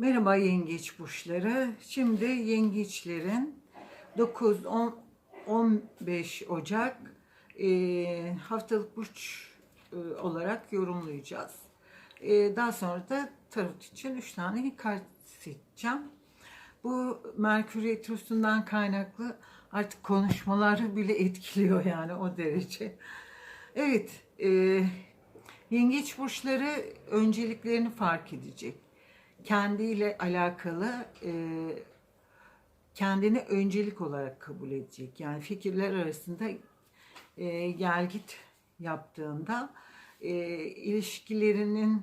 Merhaba yengeç burçları. Şimdi yengeçlerin 9 10 15 Ocak e, haftalık burç e, olarak yorumlayacağız. E, daha sonra da tarot için 3 tane kart seçeceğim. Bu Merkür Retrosu'ndan kaynaklı artık konuşmaları bile etkiliyor yani o derece. Evet, e, yengeç burçları önceliklerini fark edecek. Kendiyle alakalı e, kendini öncelik olarak kabul edecek. Yani fikirler arasında e, gel git yaptığında e, ilişkilerinin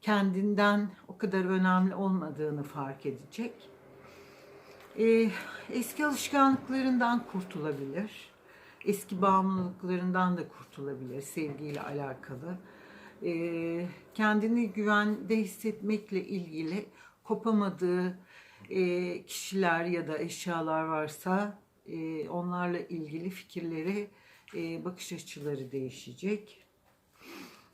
kendinden o kadar önemli olmadığını fark edecek. E, eski alışkanlıklarından kurtulabilir. Eski bağımlılıklarından da kurtulabilir sevgiyle alakalı. E, kendini güvende hissetmekle ilgili kopamadığı e, kişiler ya da eşyalar varsa e, onlarla ilgili fikirleri, e, bakış açıları değişecek.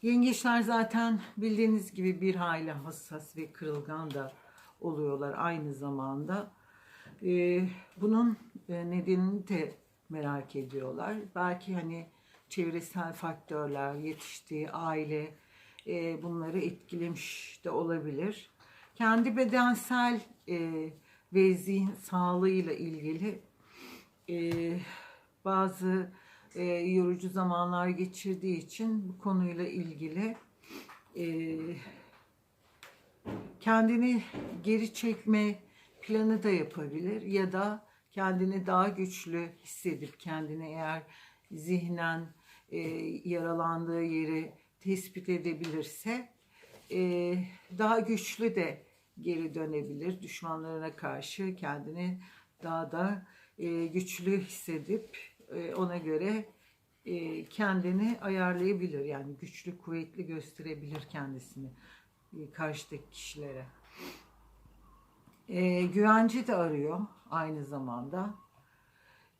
Yengeçler zaten bildiğiniz gibi bir hayli hassas ve kırılgan da oluyorlar aynı zamanda. Bunun nedenini de merak ediyorlar. Belki hani çevresel faktörler, yetiştiği aile e, bunları etkilemiş de olabilir. Kendi bedensel e, ve zihin sağlığıyla ilgili e, bazı e, yorucu zamanlar geçirdiği için bu konuyla ilgili e, kendini geri çekme planı da yapabilir ya da kendini daha güçlü hissedip kendini eğer zihnen e, yaralandığı yeri tespit edebilirse e, daha güçlü de geri dönebilir düşmanlarına karşı kendini daha da e, güçlü hissedip e, ona göre e, kendini ayarlayabilir. Yani güçlü, kuvvetli gösterebilir kendisini e, karşıdaki kişilere. E, güvence de arıyor aynı zamanda.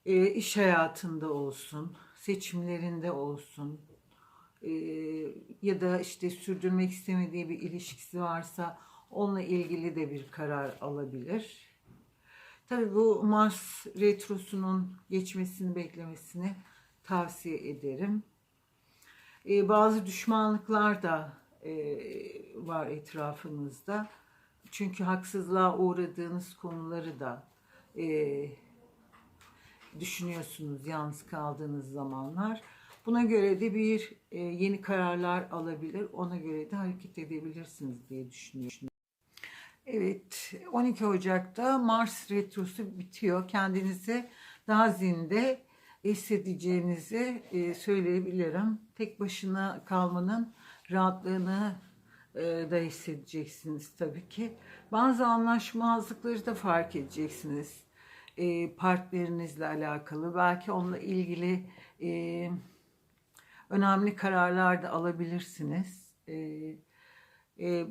E, iş hayatında olsun, seçimlerinde olsun e, ya da işte sürdürmek istemediği bir ilişkisi varsa onunla ilgili de bir karar alabilir. Tabii bu Mars retrosunun geçmesini beklemesini tavsiye ederim. Ee, bazı düşmanlıklar da e, var etrafınızda. Çünkü haksızlığa uğradığınız konuları da e, düşünüyorsunuz yalnız kaldığınız zamanlar. Buna göre de bir e, yeni kararlar alabilir. Ona göre de hareket edebilirsiniz diye düşünüyorum. Evet, 12 Ocak'ta Mars retrosu bitiyor. Kendinizi daha zinde hissedeceğinizi e, söyleyebilirim. Tek başına kalmanın rahatlığını e, da hissedeceksiniz tabii ki. Bazı anlaşmazlıkları da fark edeceksiniz. E, partnerinizle alakalı. Belki onunla ilgili e, önemli kararlar da alabilirsiniz. E, e,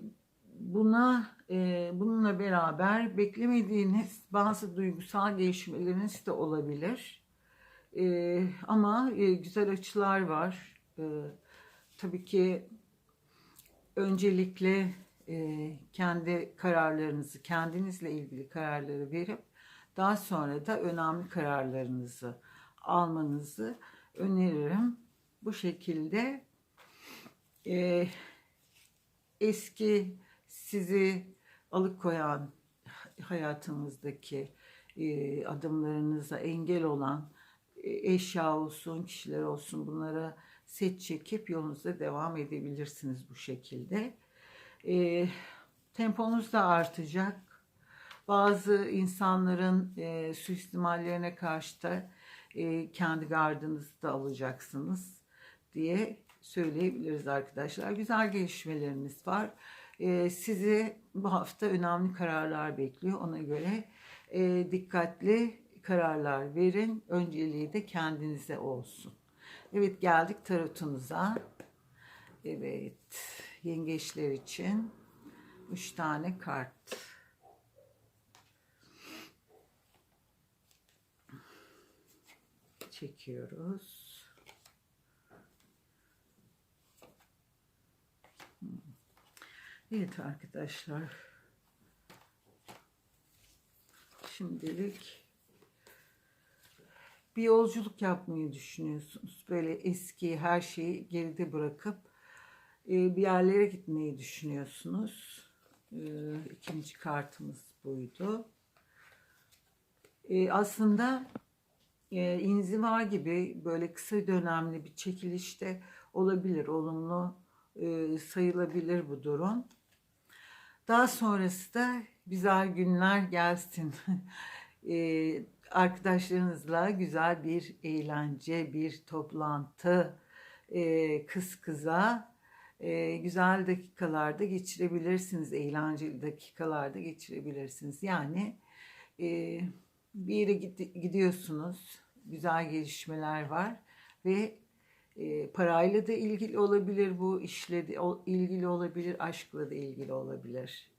buna e, bununla beraber beklemediğiniz bazı duygusal gelişmeleriniz de olabilir. E, ama e, güzel açılar var. E, tabii ki öncelikle e, kendi kararlarınızı, kendinizle ilgili kararları verip daha sonra da önemli kararlarınızı almanızı öneririm. Bu şekilde e, eski sizi alıkoyan hayatınızdaki e, adımlarınıza engel olan e, eşya olsun, kişiler olsun bunlara set çekip yolunuza devam edebilirsiniz bu şekilde. E, temponuz da artacak. Bazı insanların e, suistimallerine karşı da e, kendi gardınızı da alacaksınız diye söyleyebiliriz arkadaşlar. Güzel gelişmeleriniz var. E, sizi bu hafta önemli kararlar bekliyor. Ona göre e, dikkatli kararlar verin. Önceliği de kendinize olsun. Evet geldik tarotunuza. Evet yengeçler için 3 tane kart. Çekiyoruz. Evet arkadaşlar. Şimdilik bir yolculuk yapmayı düşünüyorsunuz. Böyle eski her şeyi geride bırakıp e, bir yerlere gitmeyi düşünüyorsunuz. E, İkinci kartımız buydu. E, aslında e, inziva gibi böyle kısa dönemli bir çekilişte olabilir. Olumlu e, sayılabilir bu durum. Daha sonrası da güzel günler gelsin. e, arkadaşlarınızla güzel bir eğlence, bir toplantı, e, kız kıza e, güzel dakikalarda geçirebilirsiniz. Eğlenceli dakikalarda geçirebilirsiniz. Yani e, bir yere gid- gidiyorsunuz, güzel gelişmeler var ve e, parayla da ilgili olabilir bu, işle de o- ilgili olabilir, aşkla da ilgili olabilir.